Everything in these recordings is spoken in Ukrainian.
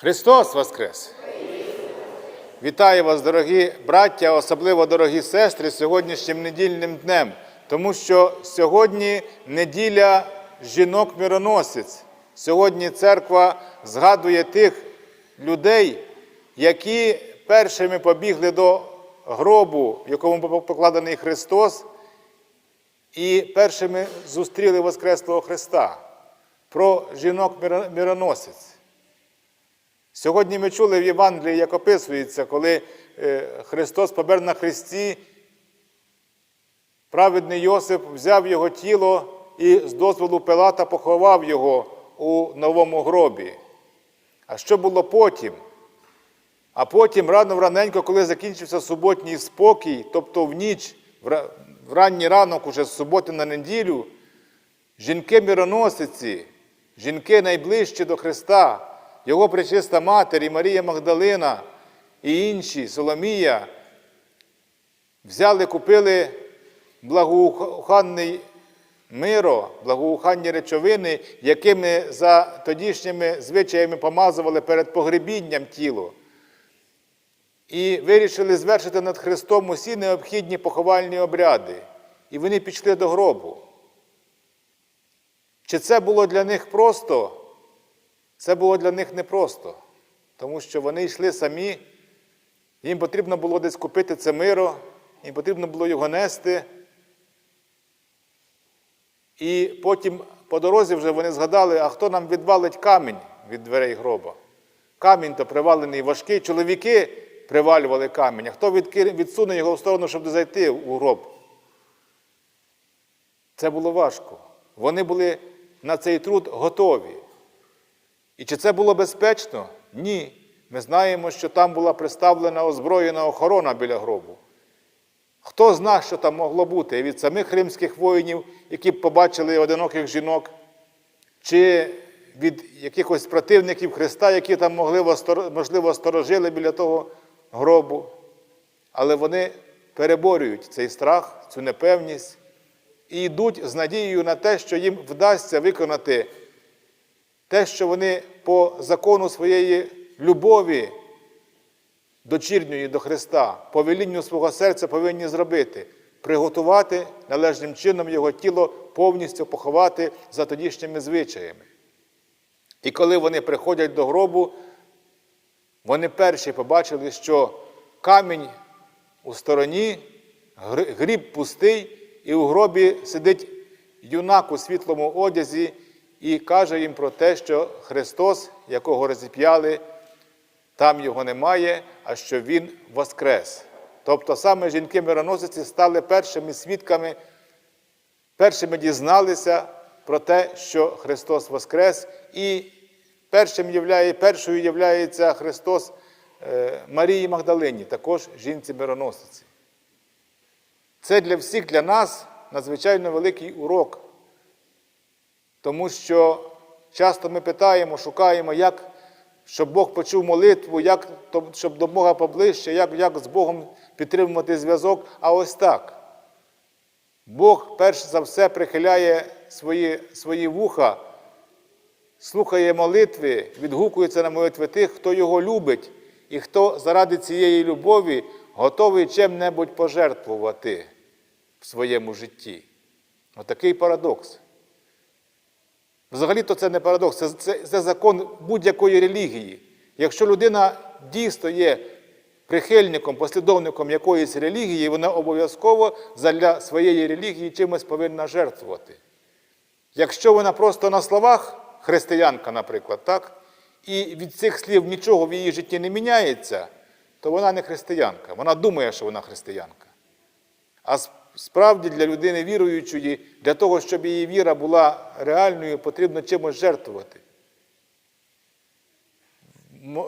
Христос Воскрес! Вітаю вас, дорогі браття, особливо дорогі сестри, сьогоднішнім недільним днем, тому що сьогодні неділя жінок-мироносець. Сьогодні церква згадує тих людей, які першими побігли до гробу, в якому покладений Христос, і першими зустріли Воскреслого Христа. Про жінок-мироносець. Сьогодні ми чули в Євангелії, як описується, коли е, Христос помер на Христі, праведний Йосип взяв його тіло і з дозволу Пилата поховав його у новому гробі. А що було потім? А потім, рано раненько, коли закінчився суботній спокій, тобто в ніч, в ранній ранок, уже з суботи на неділю, жінки-мироносиці, жінки найближчі до Христа, його пречиста матері, Марія Магдалина і інші, Соломія, взяли, купили благоуханний миро, благоуханні речовини, якими за тодішніми звичаями помазували перед погребінням тіло. І вирішили звершити над Христом усі необхідні поховальні обряди. І вони пішли до гробу. Чи це було для них просто? Це було для них непросто, тому що вони йшли самі, їм потрібно було десь купити це миро, їм потрібно було його нести. І потім по дорозі вже вони згадали, а хто нам відвалить камінь від дверей гроба. Камінь то привалений важкий, чоловіки привалювали камінь, а хто відсуне його в сторону, щоб зайти у гроб. Це було важко. Вони були на цей труд готові. І чи це було безпечно? Ні. Ми знаємо, що там була представлена озброєна охорона біля гробу. Хто знає, що там могло бути від самих римських воїнів, які б побачили одиноких жінок, чи від якихось противників Христа, які там могли, можливо сторожили біля того гробу. Але вони переборюють цей страх, цю непевність і йдуть з надією на те, що їм вдасться виконати те, що вони по закону своєї любові дочірньої до Христа, по велінню свого серця повинні зробити, приготувати належним чином Його тіло повністю поховати за тодішніми звичаями. І коли вони приходять до гробу, вони перші побачили, що камінь у стороні, гріб пустий, і у гробі сидить юнак у світлому одязі і каже їм про те, що Христос, якого розіп'яли, там його немає, а що Він воскрес. Тобто саме жінки-мироносиці стали першими свідками, першими дізналися про те, що Христос Воскрес, і першим являє, першою являється Христос е, Марії Магдалині, також жінці-мироносиці. Це для всіх, для нас надзвичайно великий урок. Тому що часто ми питаємо, шукаємо, як, щоб Бог почув молитву, як, щоб до Бога поближче, як, як з Богом підтримувати зв'язок. А ось так. Бог перш за все прихиляє свої, свої вуха, слухає молитви, відгукується на молитви тих, хто його любить, і хто заради цієї любові готовий чим-небудь пожертвувати в своєму житті. Отакий парадокс. Взагалі-то це не парадокс, це, це, це закон будь-якої релігії. Якщо людина дійсно є прихильником, послідовником якоїсь релігії, вона обов'язково для своєї релігії чимось повинна жертвувати. Якщо вона просто на словах християнка, наприклад, так, і від цих слів нічого в її житті не міняється, то вона не християнка. Вона думає, що вона християнка. А Справді для людини віруючої, для того, щоб її віра була реальною, потрібно чимось жертвувати.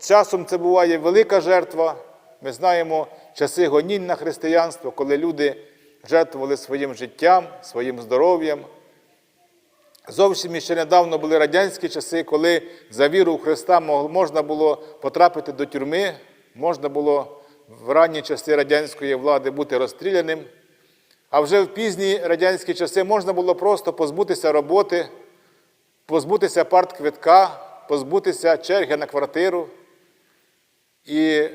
Часом це буває велика жертва. Ми знаємо часи гонінь на християнство, коли люди жертвували своїм життям, своїм здоров'ям. Зовсім ще недавно були радянські часи, коли за віру в Христа можна було потрапити до тюрми, можна було в ранні часи радянської влади бути розстріляним. А вже в пізні радянські часи можна було просто позбутися роботи, позбутися партквитка, позбутися черги на квартиру. І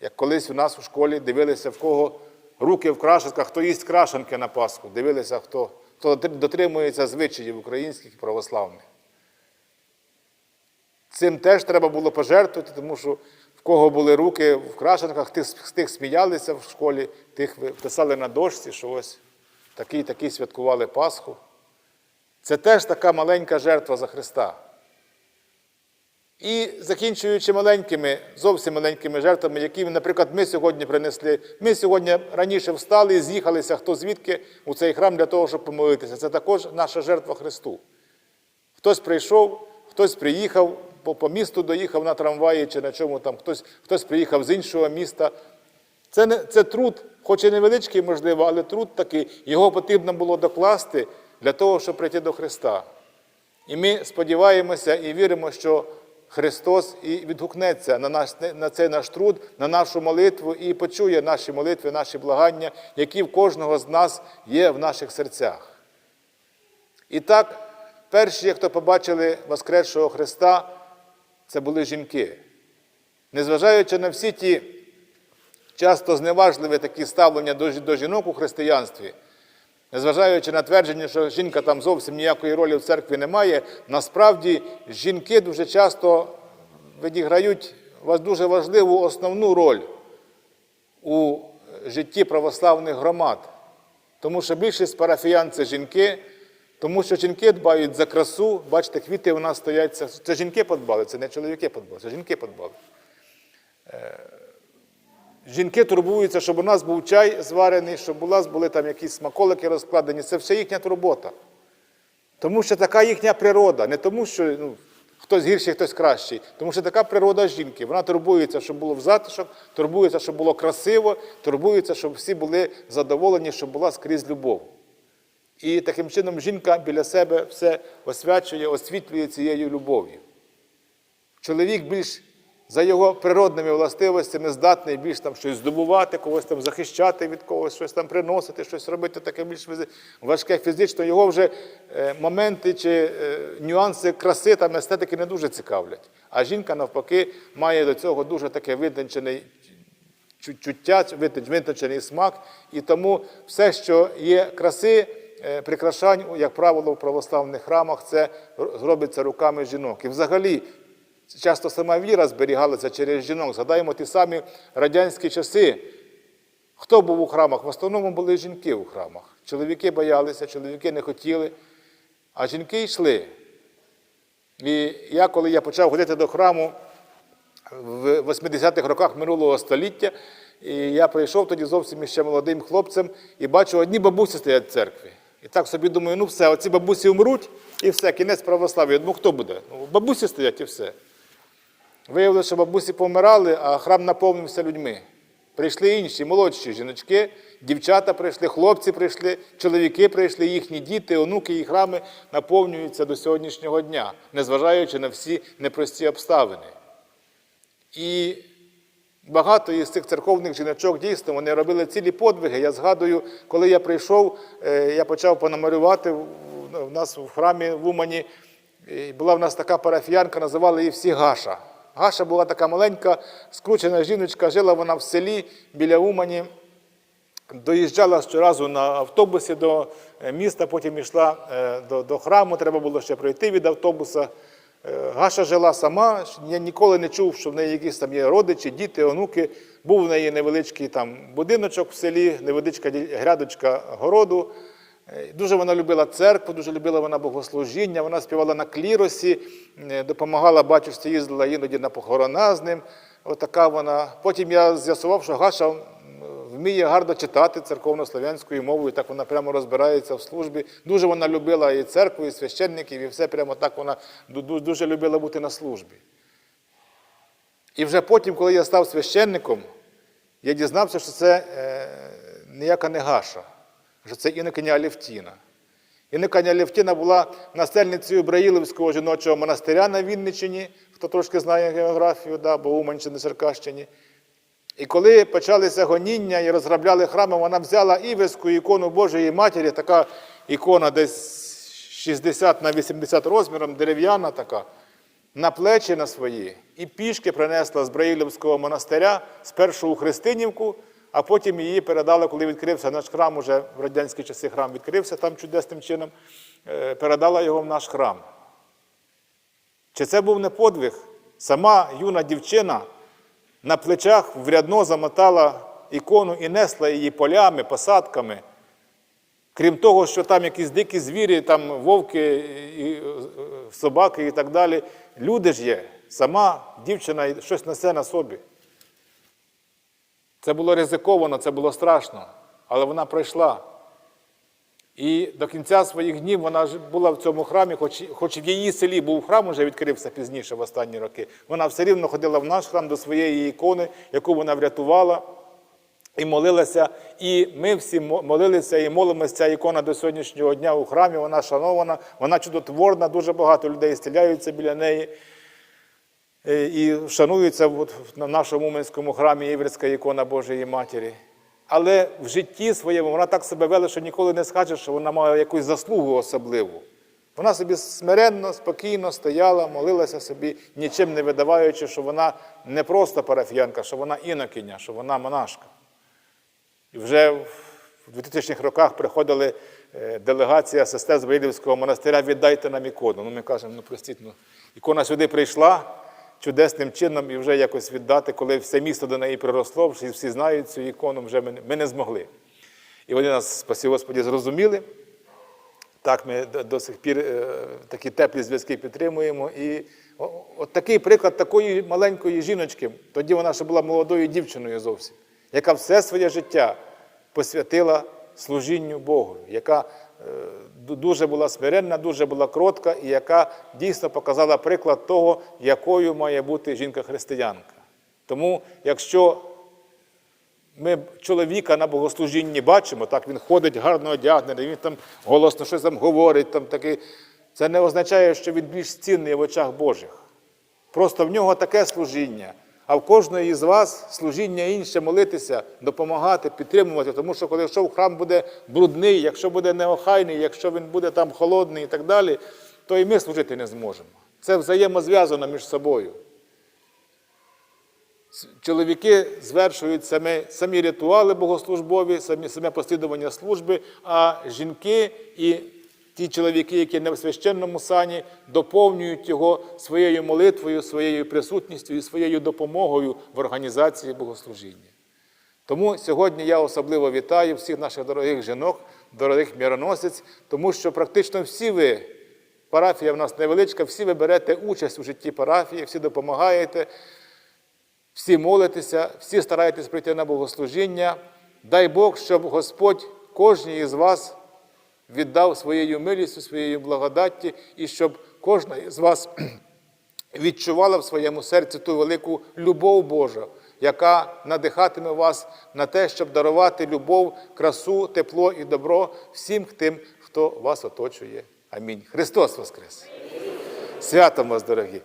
як колись у нас у школі дивилися, в кого руки в крашенках, хто їсть крашенки на Пасху, дивилися, хто, хто дотримується звичаїв українських і православних. Цим теж треба було пожертвувати, тому що кого були руки в крашенках, тих, з тих сміялися в школі, тих писали на дошці, що ось такий такий святкували Пасху. Це теж така маленька жертва за Христа. І закінчуючи маленькими, зовсім маленькими жертвами, які, наприклад, ми сьогодні принесли. Ми сьогодні раніше встали і з'їхалися хто звідки у цей храм для того, щоб помолитися. Це також наша жертва Христу. Хтось прийшов, хтось приїхав, по, по місту доїхав на трамваї чи на чому там, хтось, хтось приїхав з іншого міста. Це, не, це труд, хоч і невеличкий, можливо, але труд такий. Його потрібно було докласти для того, щоб прийти до Христа. І ми сподіваємося і віримо, що Христос і відгукнеться на, наш, на цей наш труд, на нашу молитву і почує наші молитви, наші благання, які в кожного з нас є в наших серцях. І так, перші, хто побачили Воскресшого Христа, це були жінки. Незважаючи на всі ті часто зневажливі такі ставлення до, жінок у християнстві, незважаючи на твердження, що жінка там зовсім ніякої ролі в церкві не має, насправді жінки дуже часто відіграють дуже важливу основну роль у житті православних громад. Тому що більшість парафіян це жінки, тому що жінки дбають за красу. Бачите, квіти у нас стоять. Це, жінки подбали, це не чоловіки подбали, це жінки подбали. Е, Жінки турбуються, щоб у нас був чай зварений, щоб у нас були там якісь смаколики розкладені. Це все їхня турбота. Тому що така їхня природа, не тому, що ну, хтось гірший, хтось кращий, тому що така природа жінки. Вона турбується, щоб було в затишок, турбується, щоб було красиво, турбується, щоб всі були задоволені, щоб була скрізь любов. І таким чином жінка біля себе все освячує, освітлює цією любов'ю. Чоловік більш за його природними властивостями здатний більш там щось здобувати, когось там захищати від когось, щось там приносити, щось робити таке більш важке фізично. Його вже е, моменти чи е, нюанси краси та естетики не дуже цікавлять. А жінка, навпаки, має до цього дуже таке витончений чу- чуття, витончений смак. І тому все, що є краси, прикрашань, як правило, в православних храмах, це зробиться руками жінок. І взагалі. Часто сама віра зберігалася через жінок. Згадаємо ті самі радянські часи. Хто був у храмах? В основному були жінки у храмах. Чоловіки боялися, чоловіки не хотіли, а жінки йшли. І я, коли я почав ходити до храму в 80-х роках минулого століття, і я прийшов тоді зовсім ще молодим хлопцем і бачу, одні бабусі стоять в церкві. І так собі думаю, ну все, оці бабусі умруть, і все, кінець православ'я. Ну хто буде? Ну, бабусі стоять і все. Виявилося, що бабусі помирали, а храм наповнився людьми. Прийшли інші, молодші жіночки, дівчата прийшли, хлопці прийшли, чоловіки прийшли, їхні діти, онуки і храми наповнюються до сьогоднішнього дня, незважаючи на всі непрості обставини. І багато із цих церковних жіночок дійсно вони робили цілі подвиги. Я згадую, коли я прийшов, е, я почав понамалювати в в нас в храмі в Умані. Була в нас така парафіянка, називали її всі Гаша. Гаша була така маленька, скручена жіночка, жила вона в селі біля Умані. Доїжджала щоразу на автобусі до е, міста, потім йшла е, до, до храму, треба було ще пройти від автобуса. Е, Гаша жила сама, я ніколи не чув, що в неї якісь там є родичі, діти, онуки. Був в неї невеличкий там будиночок в селі, невеличка грядочка городу. Е, Дуже вона любила церкву, дуже любила вона богослужіння, вона співала на кліросі, е, допомагала батюшці, їздила іноді на похорона з ним. Отака вона. Потім я з'ясував, що Гаша вміє гарно читати церковно-слов'янською мовою, так вона прямо розбирається в службі. Дуже вона любила і церкву, і священників, і все прямо так вона ду- ду- дуже любила бути на службі. І вже потім, коли я став священником, я дізнався, що це е, ніяка не Гаша, що це інокиня Алівтіна. Інокиня Алівтіна була насельницею Браїлівського жіночого монастиря на Вінниччині, хто трошки знає географію, да, бо Уманщини, Черкащині. І коли почалися гоніння і розграбляли храми, вона взяла івеску ікону Божої Матері, така ікона десь 60 на 80 розміром, дерев'яна така. на плечі на свої і пішки принесла з Браїлівського монастиря спершу у Христинівку, а потім її передали, коли відкрився наш храм, уже в радянські часи храм відкрився там чудесним чином, е, передала його в наш храм. Чи це був не подвиг? Сама юна дівчина на плечах в рядно замотала ікону і несла її полями, посадками. Крім того, що там якісь дикі звірі, там вовки, і, собаки і так далі. Люди ж є. Сама дівчина щось несе на собі. Це було ризиковано, це було страшно, але вона пройшла. І до кінця своїх днів вона була в цьому храмі, хоч, хоч в її селі був храм, уже відкрився пізніше в останні роки. Вона все рівно ходила в наш храм до своєї ікони, яку вона врятувала, і молилася. І ми всі молилися і молимося. Ця ікона до сьогоднішнього дня у храмі. Вона шанована, вона чудотворна, дуже багато людей стріляються біля неї. Е, І шанується на нашому Уманському храмі єврейська ікона Божої Матері. Але в житті своєму вона так себе вела, що ніколи не скаже, що вона має якусь заслугу особливу. Вона собі смиренно, спокійно стояла, молилася собі, нічим не видаваючи, що вона не просто парафіянка, що вона інокиня, що вона монашка. І вже в 2000-х роках приходили е, делегація сестер з Брилівського монастиря, віддайте нам ікону. Ну, ми кажемо, ну простіть, ну, ікона сюди прийшла чудесним чином і вже якось віддати, коли все місто до неї приросло, всі, знають цю ікону, вже ми, ми не змогли. І вони нас, спасі Господі, зрозуміли. Так, ми до, сих пір е, такі теплі зв'язки підтримуємо. І от такий приклад такої маленької жіночки, тоді вона ще була молодою дівчиною зовсім, яка все своє життя посвятила служінню Богу, яка дуже була смиренна, дуже була кротка, і яка дійсно показала приклад того, якою має бути жінка-християнка. Тому, якщо ми чоловіка на богослужінні бачимо, так він ходить гарно одягнений, він там голосно щось там говорить, там такий. Це не означає, що він більш цінний в очах Божих. Просто в нього таке служіння. А в кожної з вас служіння інше молитися, допомагати, підтримувати. Тому що коли якщо храм буде брудний, якщо буде неохайний, якщо він буде там холодний і так далі, то і ми служити не зможемо. Це взаємозв'язано між собою. Чоловіки звершують самі, самі ритуали богослужбові, самі, саме послідування служби, а жінки і ті чоловіки, які не в священному сані, доповнюють його своєю молитвою, своєю присутністю і своєю допомогою в організації богослужіння. Тому сьогодні я особливо вітаю всіх наших дорогих жінок, дорогих міроносиць, тому що практично всі ви, парафія в нас невеличка, всі ви берете участь у житті парафії, всі допомагаєте всі молитеся, всі стараєтесь прийти на богослужіння. Дай Бог, щоб Господь кожній із вас віддав своєю милістю, своєю благодатті, і щоб кожна із вас відчувала в своєму серці ту велику любов Божу, яка надихатиме вас на те, щоб дарувати любов, красу, тепло і добро всім тим, хто вас оточує. Амінь. Христос Воскрес! Святом вас, дорогі!